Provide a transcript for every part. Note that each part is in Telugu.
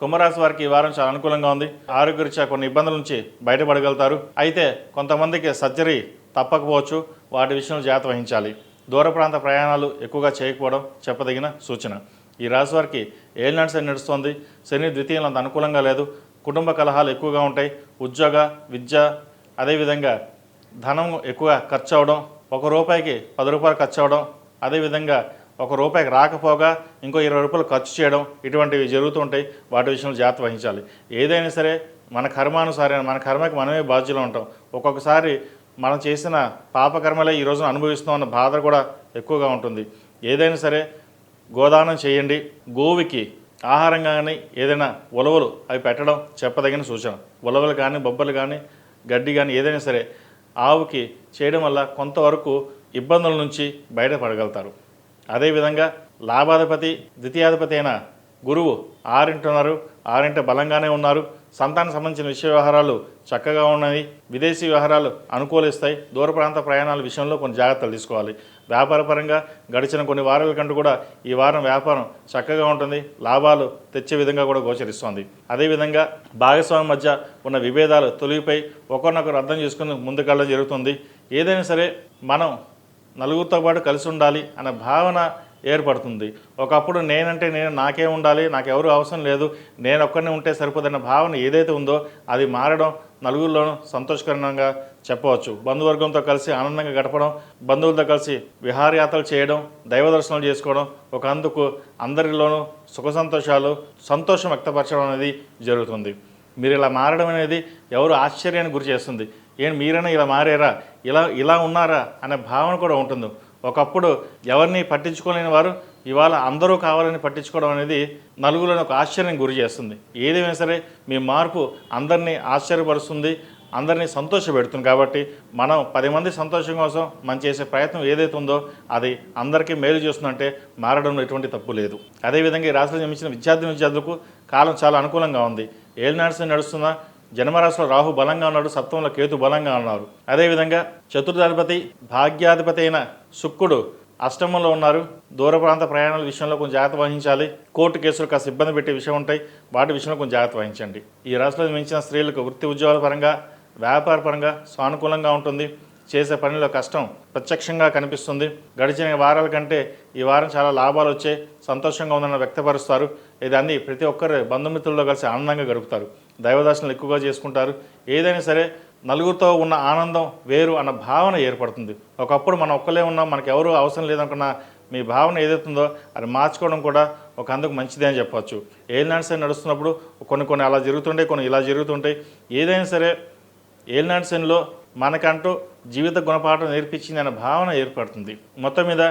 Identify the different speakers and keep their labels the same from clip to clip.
Speaker 1: కుంభరాశి వారికి ఈ వారం చాలా అనుకూలంగా ఉంది. ఆరోగ్యరీత్యా కొన్ని ఇబ్బందుల నుంచి బయటపడగలుగుతారు. అయితే కొంతమందికి సర్జరీ తప్పకపోవచ్చు. వాటి విషయంలో జాగ్రత్త వహించాలి. దూర ప్రాంత ప్రయాణాలు ఎక్కువగా చేయకపోవడం చెప్పదగిన సూచన. ఈ రాశి వారికి ఏలినాడు శని నడుస్తుంది. శని ద్వితీయంలో అంత అనుకూలంగా లేదు. కుటుంబ కలహాలు ఎక్కువగా ఉంటాయి. ఉద్యోగ విద్య అదేవిధంగా ధనం ఎక్కువ ఖర్చు అవడం ఒక రూపాయికి పది రూపాయలు ఖర్చు అవడం అదేవిధంగా ఒక రూపాయికి రాకపోగా ఇంకో ఇరవై రూపాయలు ఖర్చు చేయడం ఇటువంటివి జరుగుతూ ఉంటాయి. వాటి విషయంలో జాగ్రత్త వహించాలి. ఏదైనా సరే మన కర్మానుసారైన మన కర్మకి మనమే బాధ్యులు ఉంటాం ఒక్కొక్కసారి మనం చేసిన పాపకర్మలే ఈ రోజున అనుభవిస్తున్నాం అన్న బాధ కూడా ఎక్కువగా ఉంటుంది. ఏదైనా సరే గోదానం చేయండి. గోవుకి ఆహారం కానీ ఏదైనా ఉలవలు అవి పెట్టడం చెప్పదగిన సూచన. ఉలవలు కానీ బొబ్బలు కానీ గడ్డి కానీ ఏదైనా సరే ఆవుకి చేయడం వల్ల కొంతవరకు ఇబ్బందుల నుంచి బయటపడగలుగుతారు. అదేవిధంగా లాభాధిపతి ద్వితీయాధిపతి అయిన గురువు ఆరింటున్నారు ఆరింట బలంగానే ఉన్నారు. సంతానం సంబంధించిన విషయ వ్యవహారాలు చక్కగా ఉన్నాయి విదేశీ వ్యవహారాలు అనుకూలిస్తాయి. దూర ప్రాంత ప్రయాణాల విషయంలో కొన్ని జాగ్రత్తలు తీసుకోవాలి. వ్యాపారపరంగా గడిచిన కొన్ని వారాల కంటూ కూడా ఈ వారం వ్యాపారం చక్కగా ఉంటుంది. లాభాలు తెచ్చే విధంగా కూడా గోచరిస్తోంది. అదేవిధంగా భాగస్వామి మధ్య ఉన్న విభేదాలు తొలిగిపోయి ఒకరినొకరు అర్థం చేసుకుని ముందుకెళ్ళడం జరుగుతుంది. ఏదైనా సరే మనం నలుగురితో పాటు కలిసి ఉండాలి అనే భావన ఏర్పడుతుంది. ఒకప్పుడు నేనంటే నేను నాకే ఉండాలి నాకెవరు అవసరం లేదు నేను ఒక్కరిని ఉంటే సరిపోదన్న భావన ఏదైతే ఉందో అది మారడం నలుగురిలోనూ సంతోషకరంగా చెప్పవచ్చు. బంధువర్గంతో కలిసి ఆనందంగా గడపడం బంధువులతో కలిసి విహారయాత్రలు చేయడం దైవ దర్శనాలు చేసుకోవడం ఒక అందుకు అందరిలోనూ సుఖ సంతోషాలు సంతోషం వ్యక్తపరచడం అనేది జరుగుతుంది. మీరు ఇలా మారడం అనేది ఎవరు ఆశ్చర్యానికి గురి చేస్తుంది. ఏం మీరైనా ఇలా మారారా? ఇలా ఇలా ఉన్నారా? అనే భావన కూడా ఉంటుంది. ఒకప్పుడు ఎవరిని పట్టించుకోలేని వారు ఇవాళ అందరూ కావాలని పట్టించుకోవడం అనేది నలుగురిని ఒక ఆశ్చర్యం గురి చేస్తుంది. ఏదైనా సరే మీ మార్పు అందరినీ ఆశ్చర్యపరుస్తుంది అందరినీ సంతోషపెడుతుంది కాబట్టి మనం పది మంది సంతోషం కోసం మనం చేసే ప్రయత్నం ఏదైతే ఉందో అది అందరికీ మేలు చేస్తుందంటే మారడంలో ఎటువంటి తప్పు లేదు. అదేవిధంగా ఈ రాష్ట్రం జన్మించిన విద్యార్థి విద్యార్థులకు కాలం చాలా అనుకూలంగా ఉంది. ఏలినాడ్స్ నడుస్తున్నా జన్మరాశిలో రాహు బలంగా ఉన్నాడు సప్తంలో కేతు బలంగా ఉన్నారు. అదేవిధంగా చతుర్థాధిపతి భాగ్యాధిపతి అయిన శుక్రుడు అష్టమంలో ఉన్నారు. దూర ప్రాంత ప్రయాణాల విషయంలో కొంచెం జాగ్రత్త వహించాలి. కోర్టు కేసులు కాస్త ఇబ్బంది పెట్టే విషయం ఉంటాయి. వాటి విషయంలో కొంచెం జాగ్రత్త వహించండి. ఈ రాశిలో మించిన స్త్రీలకు వృత్తి ఉద్యోగాల పరంగా వ్యాపార పరంగా సానుకూలంగా ఉంటుంది. చేసే పనిలో కష్టం ప్రత్యక్షంగా కనిపిస్తుంది. గడిచిన వారాల కంటే ఈ వారం చాలా లాభాలు వచ్చే సంతోషంగా ఉందని వ్యక్తపరుస్తారు. ఇది అన్ని ప్రతి ఒక్కరు బంధుమిత్రుల్లో కలిసి ఆనందంగా గడుపుతారు. దైవదర్శనలు ఎక్కువగా చేసుకుంటారు. ఏదైనా సరే నలుగురితో ఉన్న ఆనందం వేరు అన్న భావన ఏర్పడుతుంది. ఒకప్పుడు మనం ఒక్కలే ఉన్నాం మనకు ఎవరు అవసరం లేదనుకున్న మీ భావన ఏదైతుందో అది మార్చుకోవడం కూడా ఒక అందుకు మంచిదే అని చెప్పవచ్చు ఏలినాడు సరే నడుస్తున్నప్పుడు కొన్ని కొన్ని అలా జరుగుతుంటాయి కొన్ని ఇలా జరుగుతుంటాయి. ఏదైనా సరే ఏలినాడు శనిలో మనకంటూ జీవిత గుణపాఠం నేర్పించింది అనే భావన ఏర్పడుతుంది. మొత్తం మీద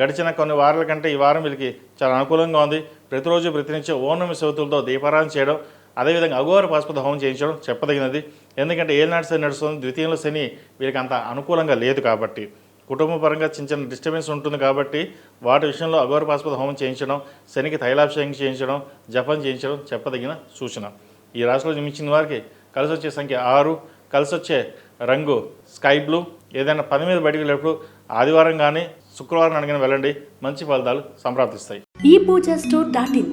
Speaker 1: గడిచిన కొన్ని వారాల కంటే ఈ వారం వీళ్ళకి చాలా అనుకూలంగా ఉంది. ప్రతిరోజు ప్రతినిత్యం ఓనమి శవతులతో దీపారాధన చేయడం అదేవిధంగా అఘోర పాశుపత హోమం చేయించడం చెప్పదగినది. ఎందుకంటే ఏనాడు శని నడుస్తుంది ద్వితీయంలో శని వీరికి అంత అనుకూలంగా లేదు కాబట్టి. కుటుంబ పరంగా చిన్న చిన్న డిస్టర్బెన్స్ ఉంటుంది కాబట్టి వాటి విషయంలో అఘోర పాశుపత హోమం చేయించడం శనికి తైలాభిషేకం చేయించడం జపం చేయించడం చెప్పదగిన సూచన. ఈ రాశిలో జన్మించిన వారికి కలిసి వచ్చే సంఖ్య ఆరు కలిసి వచ్చే రంగు స్కై బ్లూ ఏదైనా పని మీద బయటకు వెళ్ళినప్పుడు ఆదివారం కానీ శుక్రవారం అడిగిన వెళ్ళండి మంచి ఫలితాలు సంప్రాప్తిస్తాయి.
Speaker 2: ఈ పూజ స్టోర్ డాట్ ఇన్.